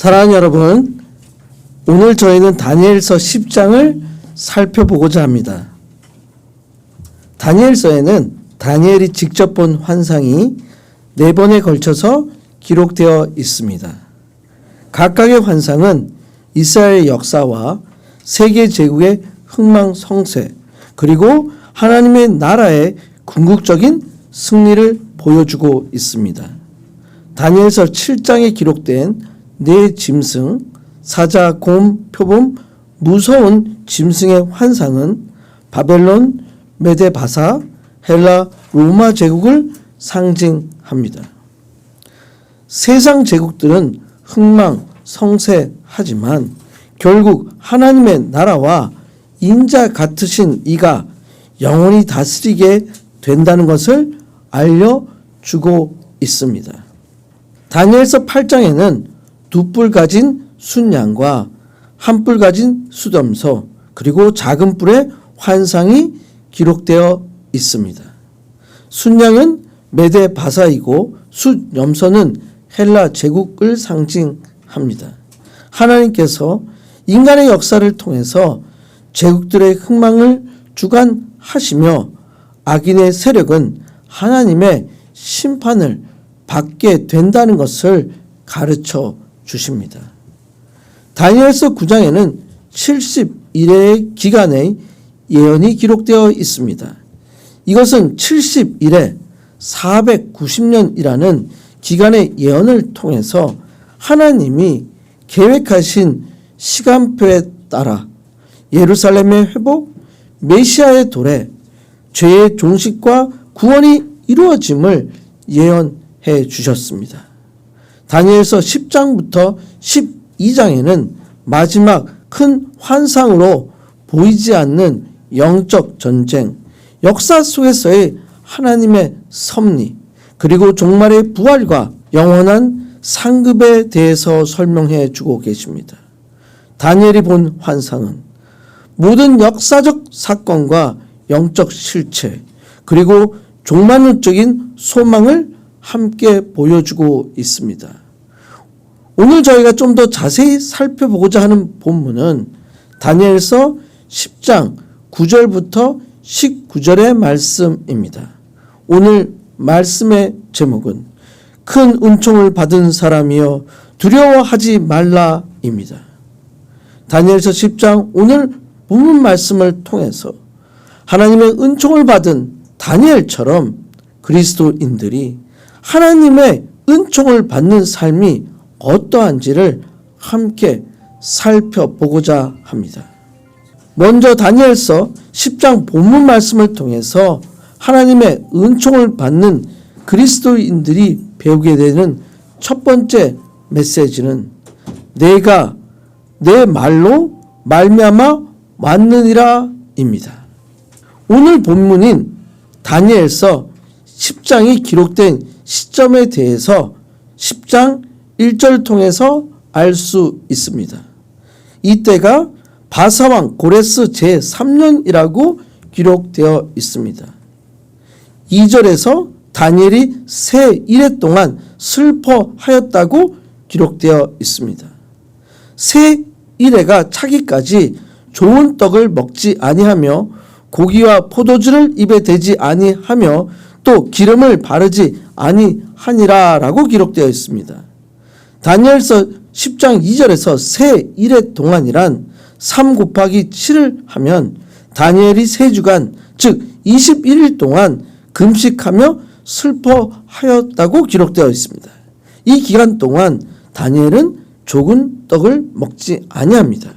사랑하는 여러분, 오늘 저희는 다니엘서 10장을 살펴보고자 합니다. 다니엘서에는 다니엘이 직접 본 환상이 네 번에 걸쳐서 기록되어 있습니다. 각각의 환상은 이스라엘 역사와 세계 제국의 흥망 성쇠 그리고 하나님의 나라의 궁극적인 승리를 보여주고 있습니다. 다니엘서 7장에 기록된 네 짐승, 사자, 곰, 표범, 무서운 짐승의 환상은 바벨론, 메데바사, 헬라, 로마 제국을 상징합니다. 세상 제국들은 흥망, 성세하지만 결국 하나님의 나라와 인자 같으신 이가 영원히 다스리게 된다는 것을 알려주고 있습니다. 다니엘서 8장에는 두 뿔 가진 순양과 한 뿔 가진 수점소 그리고 작은 뿔의 환상이 기록되어 있습니다. 순양은 메데 바사이고 숫염소는 헬라 제국을 상징합니다. 하나님께서 인간의 역사를 통해서 제국들의 흥망을 주관하시며 악인의 세력은 하나님의 심판을 받게 된다는 것을 가르쳐 주십니다. 다니엘서 9장에는 71회의 기간의 예언이 기록되어 있습니다. 이것은 71회 490년이라는 기간의 예언을 통해서 하나님이 계획하신 시간표에 따라 예루살렘의 회복, 메시아의 도래, 죄의 종식과 구원이 이루어짐을 예언해 주셨습니다. 다니엘서 10 장부터 12장에는 마지막 큰 환상으로 보이지 않는 영적 전쟁, 역사 속에서의 하나님의 섭리, 그리고 종말의 부활과 영원한 상급에 대해서 설명해 주고 계십니다. 다니엘이 본 환상은 모든 역사적 사건과 영적 실체, 그리고 종말론적인 소망을 함께 보여주고 있습니다. 오늘 저희가 좀 더 자세히 살펴보고자 하는 본문은 다니엘서 10장 9절부터 19절의 말씀입니다. 오늘 말씀의 제목은 큰 은총을 받은 사람이여 두려워하지 말라입니다. 다니엘서 10장 오늘 본문 말씀을 통해서 하나님의 은총을 받은 다니엘처럼 그리스도인들이 하나님의 은총을 받는 삶이 어떠한지를 함께 살펴보고자 합니다. 먼저 다니엘서 10장 본문 말씀을 통해서 하나님의 은총을 받는 그리스도인들이 배우게 되는 첫 번째 메시지는 내가 내 말로 말미암아 왔느니라입니다. 오늘 본문인 다니엘서 10장이 기록된 시점에 대해서 10장 1절 통해서 알 수 있습니다. 이때가 바사왕 고레스 제3년이라고 기록되어 있습니다. 2절에서 다니엘이 새 1회 동안 슬퍼하였다고 기록되어 있습니다. 새 1회가 차기까지 좋은 떡을 먹지 아니하며 고기와 포도주를 입에 대지 아니하며 또 기름을 바르지 아니하니라라고 기록되어 있습니다. 다니엘서 10장 2절에서 새 1회 동안이란 3 곱하기 7을 하면 다니엘이 세 주간 즉 21일 동안 금식하며 슬퍼하였다고 기록되어 있습니다. 이 기간 동안 다니엘은 조은 떡을 먹지 아니합니다.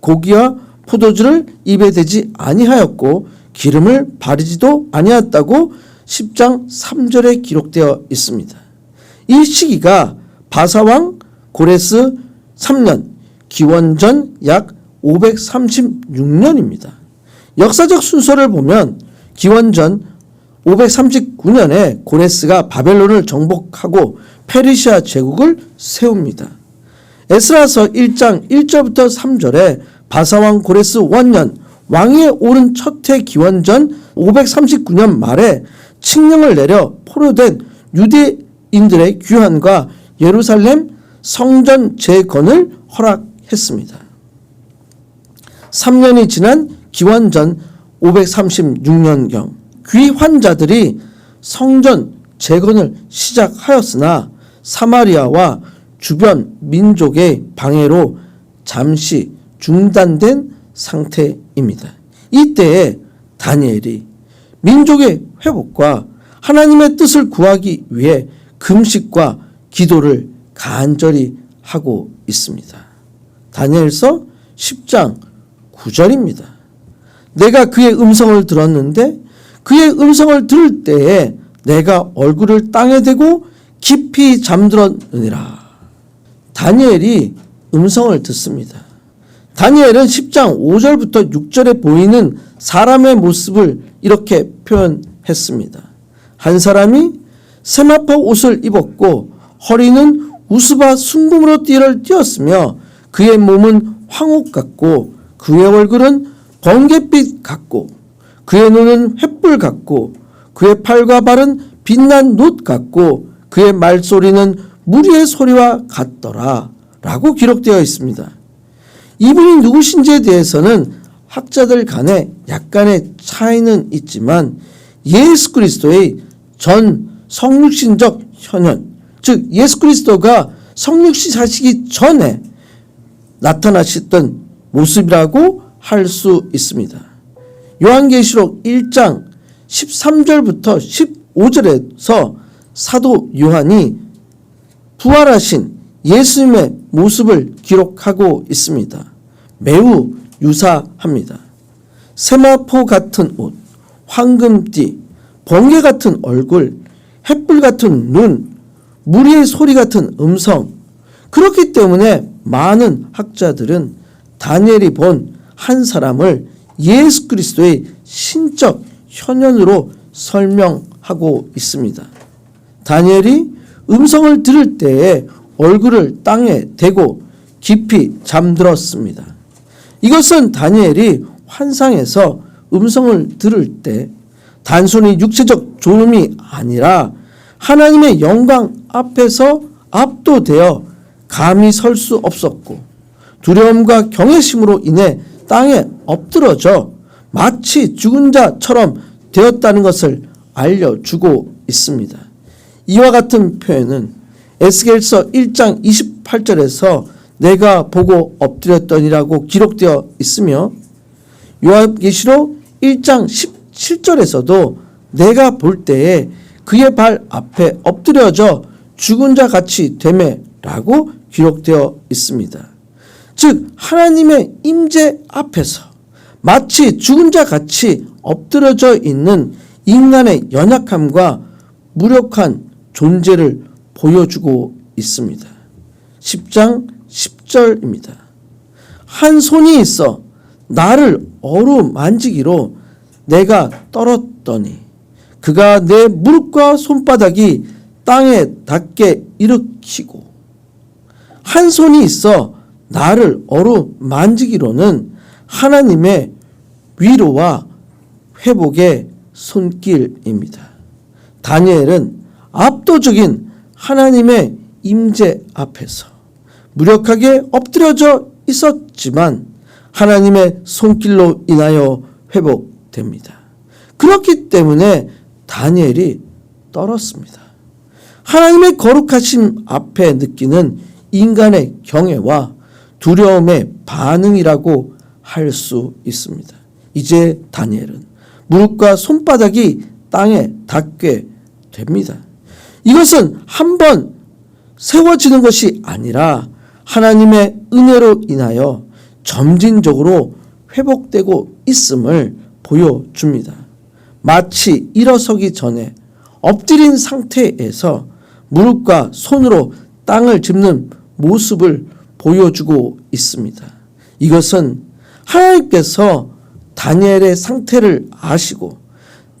고기와 포도주를 입에 대지 아니하였고 기름을 바르지도 아니하였다고 10장 3절에 기록되어 있습니다. 이 시기가 바사왕 고레스 3년 기원전 약 536년입니다. 역사적 순서를 보면 기원전 539년에 고레스가 바벨론을 정복하고 페르시아 제국을 세웁니다. 에스라서 1장 1절부터 3절에 바사왕 고레스 원년 왕위에 오른 첫해 기원전 539년 말에 칙령을 내려 포로된 유대인들의 귀환과 예루살렘 성전 재건을 허락했습니다. 3년이 지난 기원전 536년경 귀 환자들이 성전 재건을 시작하였으나 사마리아와 주변 민족의 방해로 잠시 중단된 상태입니다. 이때에 다니엘이 민족의 회복과 하나님의 뜻을 구하기 위해 금식과 기도를 간절히 하고 있습니다. 다니엘서 10장 9절입니다. 내가 그의 음성을 들었는데 그의 음성을 들을 때에 내가 얼굴을 땅에 대고 깊이 잠들었느니라. 다니엘이 음성을 듣습니다. 다니엘은 10장 5절부터 6절에 보이는 사람의 모습을 이렇게 표현했습니다. 한 사람이 세마포 옷을 입었고 허리는 우스바 순금으로 띠를 띄었으며 그의 몸은 황옥 같고 그의 얼굴은 번갯빛 같고 그의 눈은 횃불 같고 그의 팔과 발은 빛난 놋 같고 그의 말소리는 무리의 소리와 같더라 라고 기록되어 있습니다. 이분이 누구신지에 대해서는 학자들 간에 약간의 차이는 있지만 예수 그리스도의 전 성육신적 현현, 즉 예수 그리스도가 성육신 하시기 전에 나타나셨던 모습이라고 할 수 있습니다. 요한계시록 1장 13절부터 15절에서 사도 요한이 부활하신 예수님의 모습을 기록하고 있습니다. 매우 유사합니다. 세마포 같은 옷, 황금띠, 번개 같은 얼굴, 햇불 같은 눈, 무리의 소리 같은 음성. 그렇기 때문에 많은 학자들은 다니엘이 본 한 사람을 예수 그리스도의 신적 현현으로 설명하고 있습니다. 다니엘이 음성을 들을 때에 얼굴을 땅에 대고 깊이 잠들었습니다. 이것은 다니엘이 환상에서 음성을 들을 때 단순히 육체적 졸음이 아니라 하나님의 영광 앞에서 압도되어 감히 설 수 없었고 두려움과 경외심으로 인해 땅에 엎드러져 마치 죽은 자처럼 되었다는 것을 알려주고 있습니다. 이와 같은 표현은 에스겔서 1장 28절에서 내가 보고 엎드렸더니라고 기록되어 있으며 요한계시록 1장 17절에서도 내가 볼 때에 그의 발 앞에 엎드려져 죽은 자 같이 되매라고 기록되어 있습니다. 즉 하나님의 임재 앞에서 마치 죽은 자 같이 엎드려져 있는 인간의 연약함과 무력한 존재를 보여주고 있습니다. 10장 10절입니다. 한 손이 있어 나를 어루만지기로 내가 떨었더니 그가 내 무릎과 손바닥이 땅에 닿게 일으키고 한 손이 있어 나를 어루만지기로는 하나님의 위로와 회복의 손길입니다. 다니엘은 압도적인 하나님의 임재 앞에서 무력하게 엎드려져 있었지만 하나님의 손길로 인하여 회복됩니다. 그렇기 때문에 다니엘이 떨었습니다. 하나님의 거룩하심 앞에 느끼는 인간의 경외와 두려움의 반응이라고 할 수 있습니다. 이제 다니엘은 무릎과 손바닥이 땅에 닿게 됩니다. 이것은 한 번 세워지는 것이 아니라 하나님의 은혜로 인하여 점진적으로 회복되고 있음을 보여줍니다. 마치 일어서기 전에 엎드린 상태에서 무릎과 손으로 땅을 짚는 모습을 보여주고 있습니다. 이것은 하나님께서 다니엘의 상태를 아시고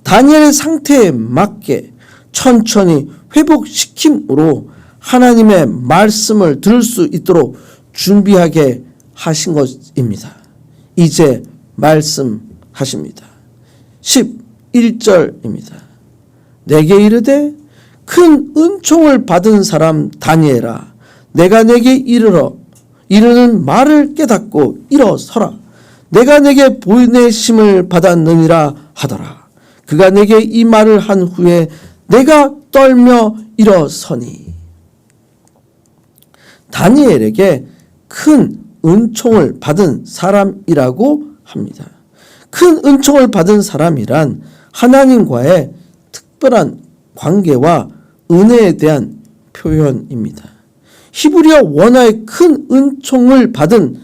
다니엘의 상태에 맞게 천천히 회복시킴으로 하나님의 말씀을 들을 수 있도록 준비하게 하신 것입니다. 이제 말씀하십니다. 11절입니다. 내게 이르되 큰 은총을 받은 사람 다니엘아 내가 내게 이르러 이르는 말을 깨닫고 일어서라 내가 내게 보내심을 받았느니라 하더라 그가 내게 이 말을 한 후에 내가 떨며 일어서니 다니엘에게 큰 은총을 받은 사람이라고 합니다. 큰 은총을 받은 사람이란 하나님과의 특별한 관계와 은혜에 대한 표현입니다. 히브리어 원어의 큰 은총을 받은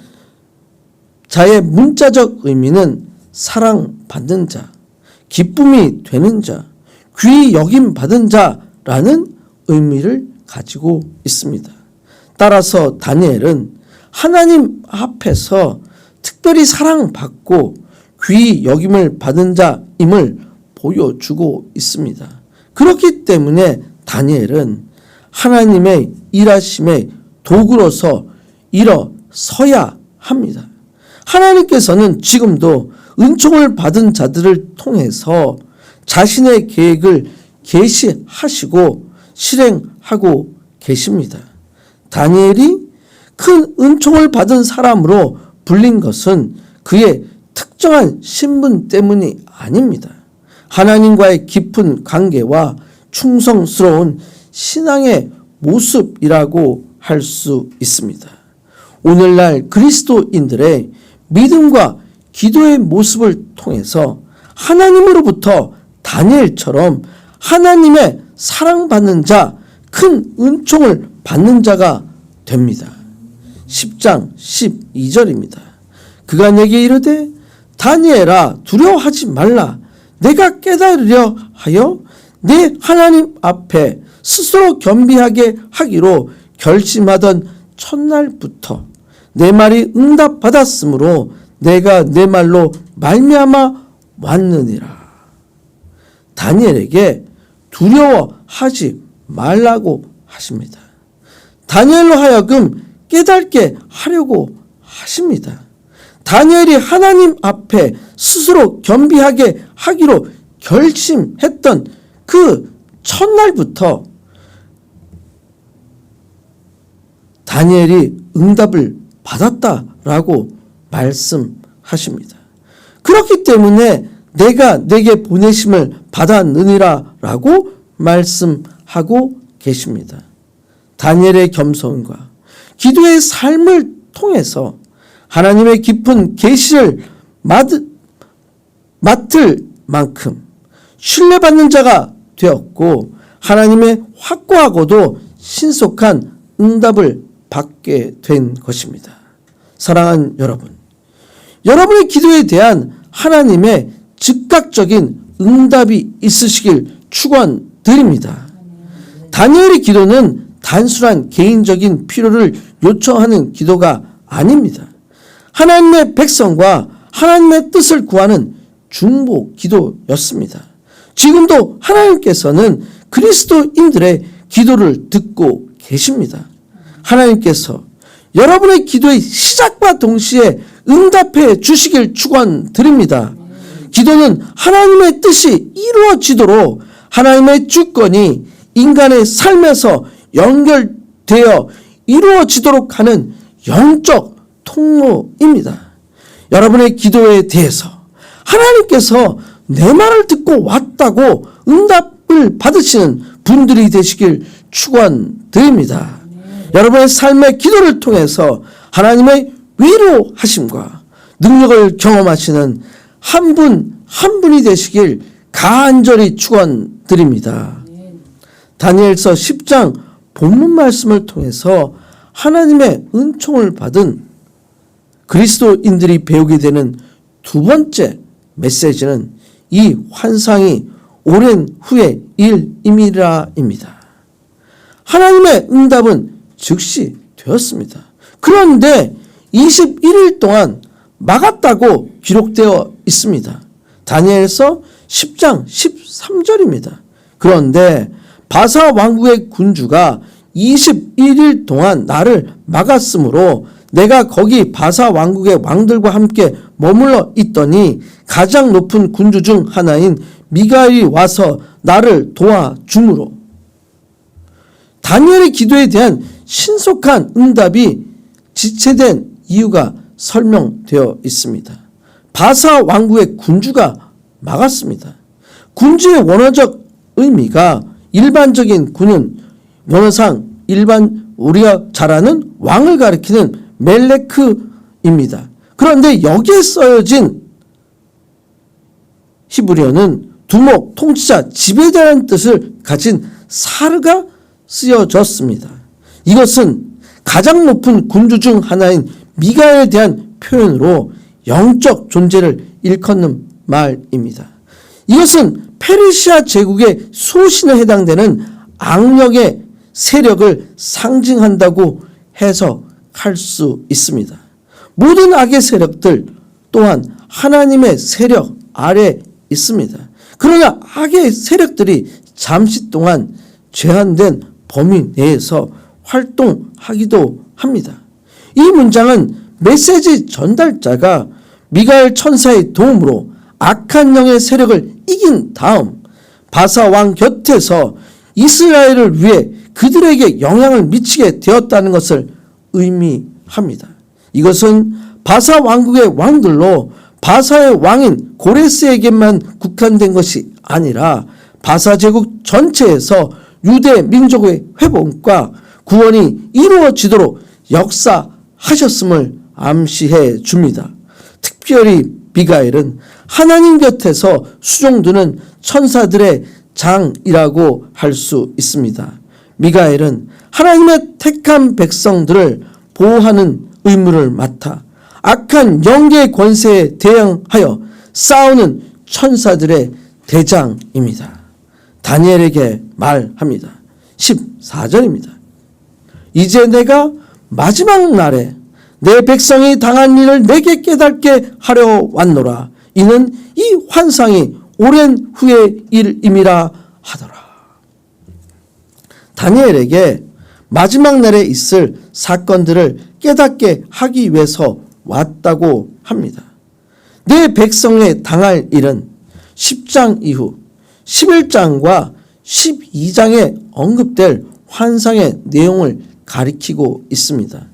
자의 문자적 의미는 사랑받는 자, 기쁨이 되는 자, 귀히 여김 받은 자라는 의미를 가지고 있습니다. 따라서 다니엘은 하나님 앞에서 특별히 사랑받고 귀히 여김을 받은 자임을 보여주고 있습니다. 그렇기 때문에 다니엘은 하나님의 일하심의 도구로서 일어서야 합니다. 하나님께서는 지금도 은총을 받은 자들을 통해서 자신의 계획을 계시하시고 실행하고 계십니다. 다니엘이 큰 은총을 받은 사람으로 불린 것은 그의 특정한 신분 때문이 아닙니다. 하나님과의 깊은 관계와 충성스러운 신앙의 모습이라고 할 수 있습니다. 오늘날 그리스도인들의 믿음과 기도의 모습을 통해서 하나님으로부터 다니엘처럼 하나님의 사랑받는 자, 큰 은총을 받는 자가 됩니다. 10장 12절입니다. 그가 내게 이르되 다니엘아 두려워하지 말라 내가 깨달으려 하여 내 하나님 앞에 스스로 겸비하게 하기로 결심하던 첫날부터 내 말이 응답받았으므로 내가 내 말로 말미암아 왔느니라. 다니엘에게 두려워하지 말라고 하십니다. 다니엘로 하여금 깨닫게 하려고 하십니다. 다니엘이 하나님 앞에 스스로 겸비하게 하기로 결심했던 그 첫날부터 다니엘이 응답을 받았다라고 말씀하십니다. 그렇기 때문에 내가 내게 보내심을 받았느니라라고 말씀하고 계십니다. 다니엘의 겸손과 기도의 삶을 통해서 하나님의 깊은 계시를 맡을 만큼 신뢰받는 자가 되었고 하나님의 확고하고도 신속한 응답을 받게 된 것입니다. 사랑하는 여러분, 여러분의 기도에 대한 하나님의 즉각적인 응답이 있으시길 축원드립니다. 다니엘의 기도는 단순한 개인적인 필요를 요청하는 기도가 아닙니다. 하나님의 백성과 하나님의 뜻을 구하는 중보 기도였습니다. 지금도 하나님께서는 그리스도인들의 기도를 듣고 계십니다. 하나님께서 여러분의 기도의 시작과 동시에 응답해 주시길 축원드립니다. 기도는 하나님의 뜻이 이루어지도록 하나님의 주권이 인간의 삶에서 연결되어 이루어지도록 하는 영적 통로입니다. 여러분의 기도에 대해서 하나님께서 내 말을 듣고 왔다고 응답을 받으시는 분들이 되시길 축원드립니다. 여러분의 삶의 기도를 통해서 하나님의 위로하심과 능력을 경험하시는 한 분한 분이 되시길 간절히 축원드립니다. 다니엘서 10장 본문 말씀을 통해서 하나님의 은총을 받은 그리스도인들이 배우게 되는 두 번째 메시지는 이 환상이 오랜 후의 일임이라입니다. 하나님의 응답은 즉시 되었습니다. 그런데 21일 동안 막았다고 기록되어 있습니다. 다니엘서 10장 13절입니다. 그런데 바사 왕국의 군주가 21일 동안 나를 막았으므로 내가 거기 바사 왕국의 왕들과 함께 머물러 있더니 가장 높은 군주 중 하나인 미가엘이 와서 나를 도와주므로 다니엘의 기도에 대한 신속한 응답이 지체된 이유가 설명되어 있습니다. 바사 왕국의 군주가 막았습니다. 군주의 원어적 의미가 일반적인 군은 원어상 일반 우리가 잘 아는 왕을 가리키는 멜레크입니다. 그런데 여기에 써여진 히브리어는 두목, 통치자, 지배자라는 뜻을 가진 사르가 쓰여졌습니다. 이것은 가장 높은 군주 중 하나인 미가에 대한 표현으로 영적 존재를 일컫는 말입니다. 이것은 페르시아 제국의 수신에 해당되는 악령의 세력을 상징한다고 해석 할 수 있습니다. 모든 악의 세력들 또한 하나님의 세력 아래 있습니다. 그러나 악의 세력들이 잠시 동안 제한된 범위 내에서 활동하기도 합니다. 이 문장은 메시지 전달자가 미가엘 천사의 도움으로 악한 영의 세력을 이긴 다음 바사 왕 곁에서 이스라엘을 위해 그들에게 영향을 미치게 되었다는 것을 의미합니다. 이것은 바사 왕국의 왕들로 바사의 왕인 고레스에게만 국한된 것이 아니라 바사 제국 전체에서 유대 민족의 회복과 구원이 이루어지도록 역사하셨음을 암시해 줍니다. 특별히 미가엘은 하나님 곁에서 수종두는 천사들의 장이라고 할 수 있습니다. 미가엘은 하나님의 택한 백성들을 보호하는 의무를 맡아 악한 영계의 권세에 대항하여 싸우는 천사들의 대장입니다. 다니엘에게 말합니다. 14절입니다. 이제 내가 마지막 날에 내 백성이 당한 일을 내게 깨닫게 하려 왔노라. 이는 이 환상이 오랜 후의 일임이라 하더라. 다니엘에게 마지막 날에 있을 사건들을 깨닫게 하기 위해서 왔다고 합니다. 내 백성에 당할 일은 10장 이후 11장과 12장에 언급될 환상의 내용을 가리키고 있습니다.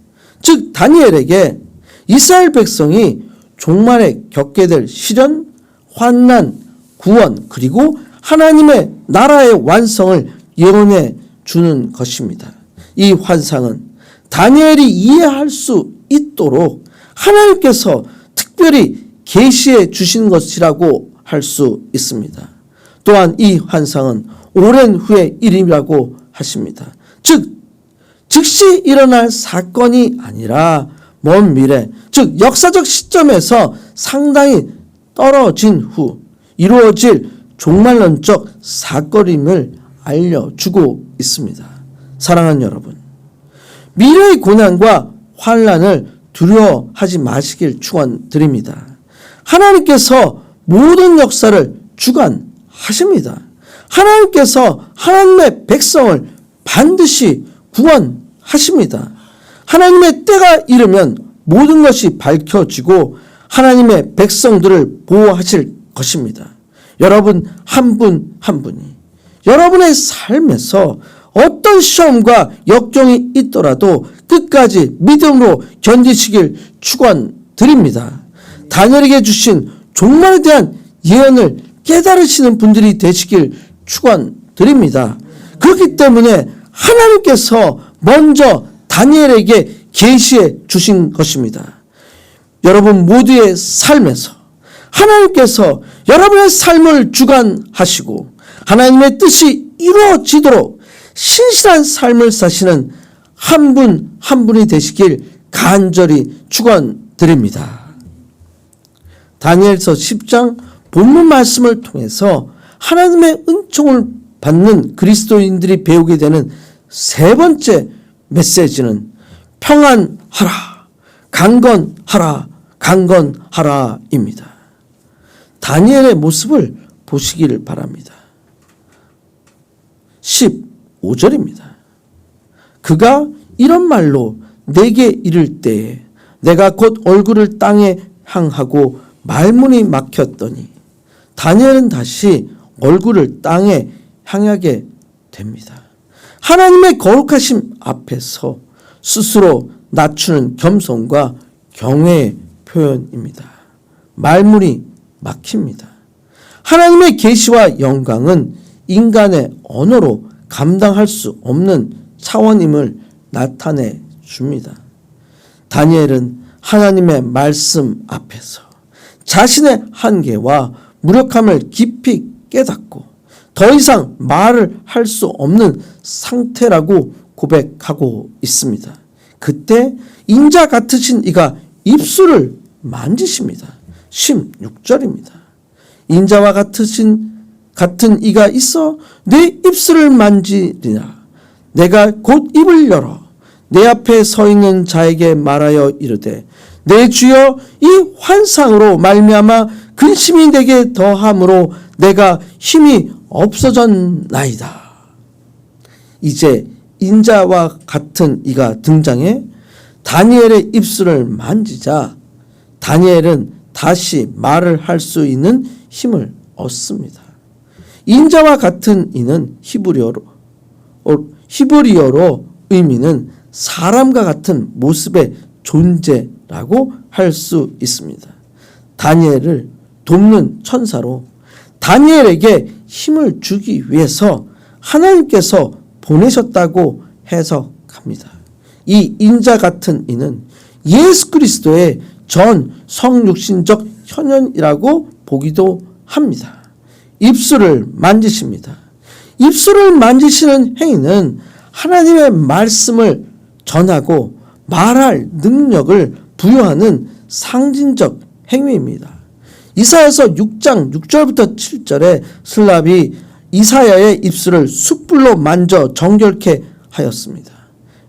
즉 다니엘에게 이스라엘 백성이 종말에 겪게 될 시련, 환난, 구원 그리고 하나님의 나라의 완성을 예언해 주는 것입니다. 이 환상은 다니엘이 이해할 수 있도록 하나님께서 특별히 계시해 주신 것이라고 할 수 있습니다. 또한 이 환상은 오랜 후의 일이라고 하십니다. 즉 즉시 일어날 사건이 아니라 먼 미래, 즉 역사적 시점에서 상당히 떨어진 후 이루어질 종말론적 사건임을 알려주고 있습니다. 사랑하는 여러분, 미래의 고난과 환란을 두려워하지 마시길 축원드립니다. 하나님께서 모든 역사를 주관하십니다. 하나님께서 하나님의 백성을 반드시 구원하십니다. 하나님의 때가 이르면 모든 것이 밝혀지고 하나님의 백성들을 보호하실 것입니다. 여러분 한 분한 분이 여러분의 삶에서 어떤 시험과 역경이 있더라도 끝까지 믿음으로 견디시길 축원드립니다. 다니엘에게 주신 종말에 대한 예언을 깨달으시는 분들이 되시길 축원드립니다. 그렇기 때문에 하나님께서 먼저 다니엘에게 계시해 주신 것입니다. 여러분 모두의 삶에서 하나님께서 여러분의 삶을 주관하시고 하나님의 뜻이 이루어지도록 신실한 삶을 사시는 한분한 분이 되시길 간절히 축원드립니다. 다니엘서 10장 본문 말씀을 통해서 하나님의 은총을 받는 그리스도인들이 배우게 되는 세 번째 메시지는 평안하라, 강건하라, 강건하라입니다. 다니엘의 모습을 보시기를 바랍니다. 15절입니다. 그가 이런 말로 내게 이를 때에 내가 곧 얼굴을 땅에 향하고 말문이 막혔더니 다니엘은 다시 얼굴을 땅에 향하게 됩니다. 하나님의 거룩하심 앞에서 스스로 낮추는 겸손과 경외의 표현입니다. 말문이 막힙니다. 하나님의 계시와 영광은 인간의 언어로 감당할 수 없는 차원임을 나타내 줍니다. 다니엘은 하나님의 말씀 앞에서 자신의 한계와 무력함을 깊이 깨닫고 더 이상 말을 할 수 없는 상태라고 고백하고 있습니다. 그때 인자 같으신 이가 입술을 만지십니다. 16절입니다. 인자와 같으신 같은 이가 있어 내 입술을 만지리라. 내가 곧 입을 열어 내 앞에 서 있는 자에게 말하여 이르되 내 주여 이 환상으로 말미암아 근심이 내게 더함으로 내가 힘이 없어졌나이다. 이제 인자와 같은 이가 등장해 다니엘의 입술을 만지자 다니엘은 다시 말을 할 수 있는 힘을 얻습니다. 인자와 같은 이는 히브리어로 어, 히브리어로 의미는 사람과 같은 모습의 존재라고 할 수 있습니다. 다니엘을 돕는 천사로 다니엘에게 힘을 주기 위해서 하나님께서 보내셨다고 해석합니다. 이 인자 같은 이는 예수 그리스도의 전 성육신적 현현이라고 보기도 합니다. 입술을 만지십니다. 입술을 만지시는 행위는 하나님의 말씀을 전하고 말할 능력을 부여하는 상징적 행위입니다. 이사야서 6장 6절부터 7절에 슬랍이 이사야의 입술을 숯불로 만져 정결케 하였습니다.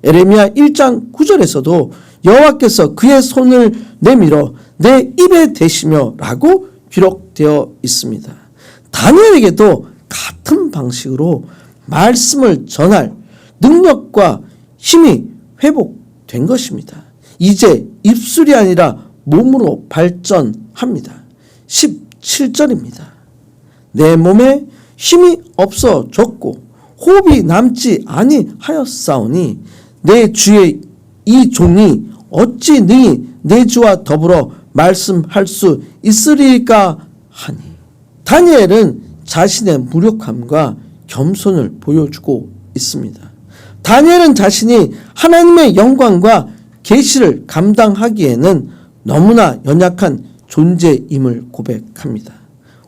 에레미야 1장 9절에서도 여호와께서 그의 손을 내밀어 내 입에 대시며라고 기록되어 있습니다. 다니엘에게도 같은 방식으로 말씀을 전할 능력과 힘이 회복된 것입니다. 이제 입술이 아니라 몸으로 발전합니다. 17절입니다. 내 몸에 힘이 없어졌고 호흡이 남지 아니하였사오니 내 주의 이 종이 어찌 능히 내 주와 더불어 말씀할 수 있으리까 하니 다니엘은 자신의 무력함과 겸손을 보여주고 있습니다. 다니엘은 자신이 하나님의 영광과 계시를 감당하기에는 너무나 연약한 존재임을 고백합니다.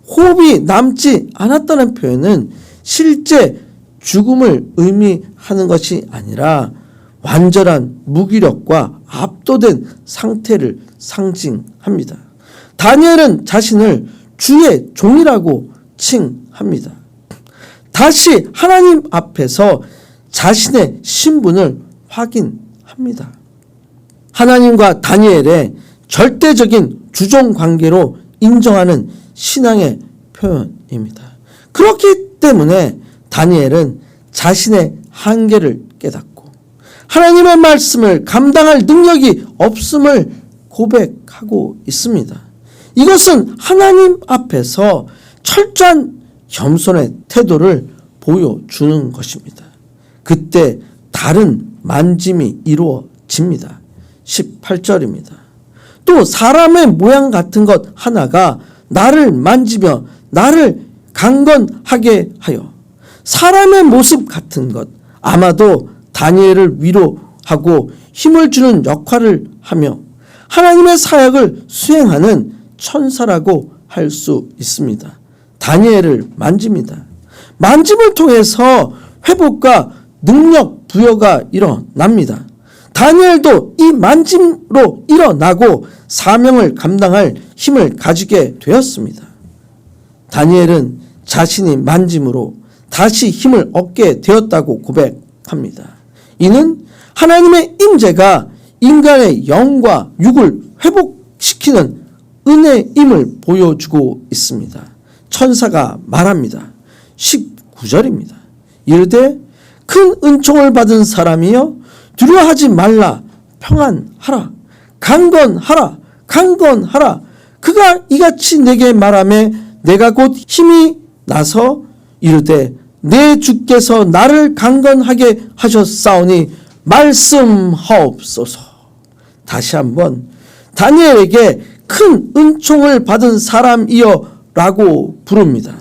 호흡이 남지 않았다는 표현은 실제 죽음을 의미하는 것이 아니라 완전한 무기력과 압도된 상태를 상징합니다. 다니엘은 자신을 주의 종이라고 칭합니다. 다시 하나님 앞에서 자신의 신분을 확인합니다. 하나님과 다니엘의 절대적인 주종 관계로 인정하는 신앙의 표현입니다. 그렇기 때문에 다니엘은 자신의 한계를 깨닫고 하나님의 말씀을 감당할 능력이 없음을 고백하고 있습니다. 이것은 하나님 앞에서 철저한 겸손의 태도를 보여주는 것입니다. 그때 다른 만짐이 이루어집니다. 18절입니다. 또 사람의 모양 같은 것 하나가 나를 만지며 나를 강건하게 하여 사람의 모습 같은 것 아마도 다니엘을 위로하고 힘을 주는 역할을 하며 하나님의 사역을 수행하는 천사라고 할 수 있습니다. 다니엘을 만집니다. 만짐을 통해서 회복과 능력 부여가 일어납니다. 다니엘도 이 만짐으로 일어나고 사명을 감당할 힘을 가지게 되었습니다. 다니엘은 자신이 만짐으로 다시 힘을 얻게 되었다고 고백합니다. 이는 하나님의 임재가 인간의 영과 육을 회복시키는 은혜임을 보여주고 있습니다. 천사가 말합니다. 19절입니다. 이르되 큰 은총을 받은 사람이여 두려워하지 말라 평안하라 강건하라 강건하라 그가 이같이 내게 말하매 내가 곧 힘이 나서 이르되 내 주께서 나를 강건하게 하셨사오니 말씀하옵소서. 다시 한번 다니엘에게 큰 은총을 받은 사람이여 라고 부릅니다.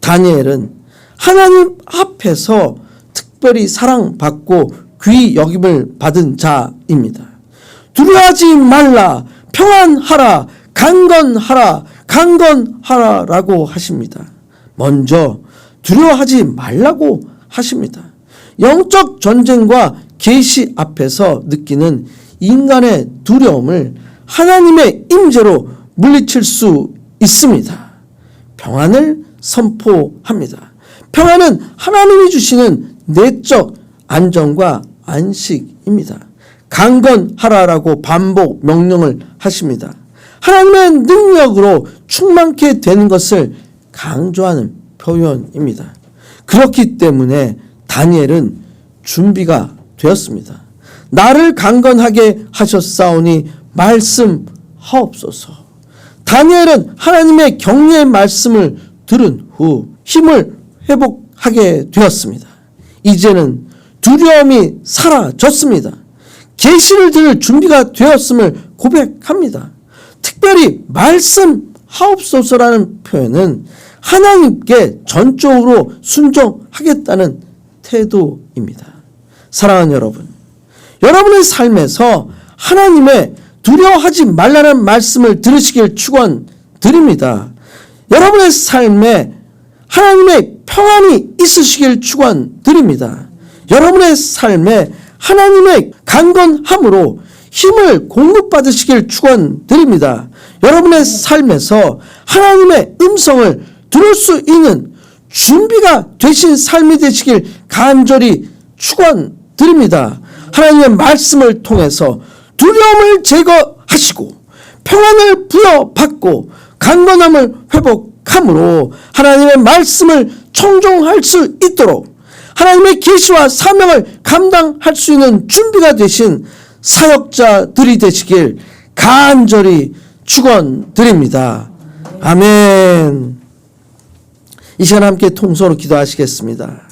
다니엘은 하나님 앞에서 특별히 사랑받고 귀 여김을 받은 자입니다. 두려워하지 말라, 평안하라, 강건하라, 강건하라 라고 하십니다. 먼저 두려워하지 말라고 하십니다. 영적 전쟁과 계시 앞에서 느끼는 인간의 두려움을 하나님의 임재로 물리칠 수 있습니다. 평안을 선포합니다. 평안은 하나님이 주시는 내적 안정과 안식입니다. 강건하라라고 반복 명령을 하십니다. 하나님의 능력으로 충만케 되는 것을 강조하는 표현입니다. 그렇기 때문에 다니엘은 준비가 되었습니다. 나를 강건하게 하셨사오니 말씀하옵소서. 다니엘은 하나님의 격려의 말씀을 들은 후 힘을 회복하게 되었습니다. 이제는 두려움이 사라졌습니다. 계시를 들을 준비가 되었음을 고백합니다. 특별히 말씀하옵소서라는 표현은 하나님께 전적으로 순종하겠다는 태도입니다. 사랑하는 여러분, 여러분의 삶에서 하나님의 두려워하지 말라는 말씀을 들으시길 축원드립니다. 여러분의 삶에 하나님의 평안이 있으시길 축원드립니다. 여러분의 삶에 하나님의 강건함으로 힘을 공급받으시길 축원드립니다. 여러분의 삶에서 하나님의 음성을 들을 수 있는 준비가 되신 삶이 되시길 간절히 축원드립니다. 하나님의 말씀을 통해서 두려움을 제거하시고 평안을 부여받고 강건함을 회복함으로 하나님의 말씀을 청종할 수 있도록 하나님의 계시와 사명을 감당할 수 있는 준비가 되신 사역자들이 되시길 간절히 축원드립니다. 아멘. 이 시간 함께 통서로 기도하시겠습니다.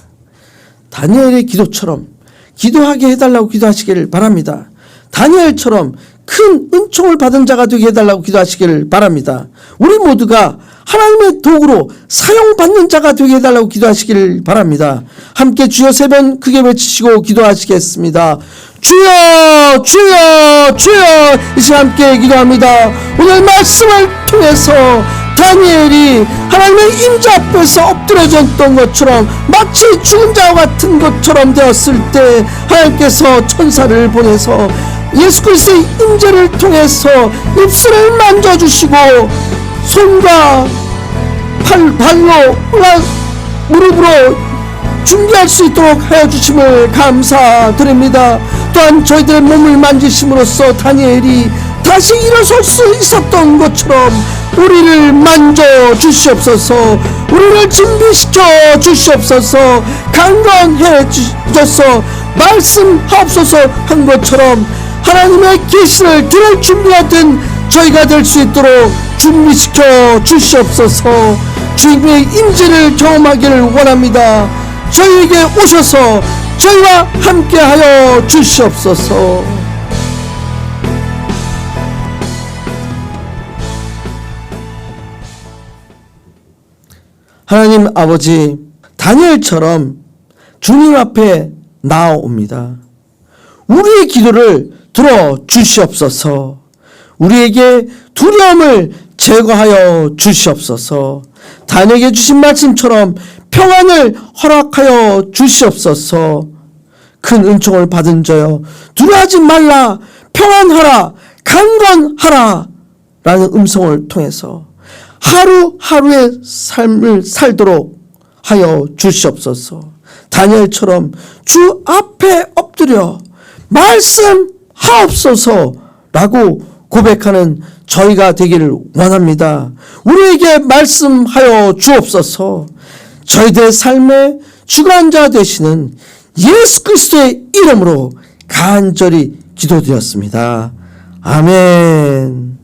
다니엘의 기도처럼 기도하게 해달라고 기도하시기를 바랍니다. 다니엘처럼 큰 은총을 받은 자가 되게 해달라고 기도하시기를 바랍니다. 우리 모두가 하나님의 도구로 사용받는 자가 되게 해달라고 기도하시기를 바랍니다. 함께 주여 세 번 크게 외치시고 기도하시겠습니다. 주여 주여 주여 이 시간 함께 기도합니다. 오늘 말씀을 통해서 다니엘이 하나님의 임자 앞에서 엎드려졌던 것처럼 마치 죽은 자와 같은 것처럼 되었을 때 하나님께서 천사를 보내서 예수 그리스도의 임재를 통해서 입술을 만져주시고 손과 팔, 발로 무릎으로 준비할 수 있도록 하여 주심을 감사드립니다. 또한 저희들의 몸을 만지심으로써 다니엘이 다시 일어설 수 있었던 것처럼 우리를 만져 주시옵소서 우리를 준비시켜 주시옵소서 강건해 주셔서 말씀하옵소서 한 것처럼 하나님의 계시를 들을 준비가 된 저희가 될 수 있도록 준비시켜 주시옵소서. 주님의 임재를 경험하기를 원합니다. 저희에게 오셔서 저희와 함께하여 주시옵소서. 하나님 아버지 다니엘처럼 주님 앞에 나옵니다. 우리의 기도를 들어 주시옵소서. 우리에게 두려움을 제거하여 주시옵소서. 다니엘에게 주신 말씀처럼 평안을 허락하여 주시옵소서. 큰 은총을 받은 자여 두려워하지 말라 평안하라 강건하라 라는 음성을 통해서 하루하루의 삶을 살도록 하여 주시옵소서. 다니엘처럼 주 앞에 엎드려 말씀 하옵소서라고 고백하는 저희가 되기를 원합니다. 우리에게 말씀하여 주옵소서. 저희들의 삶의 주관자 되시는 예수 그리스도의 이름으로 간절히 기도드렸습니다. 아멘.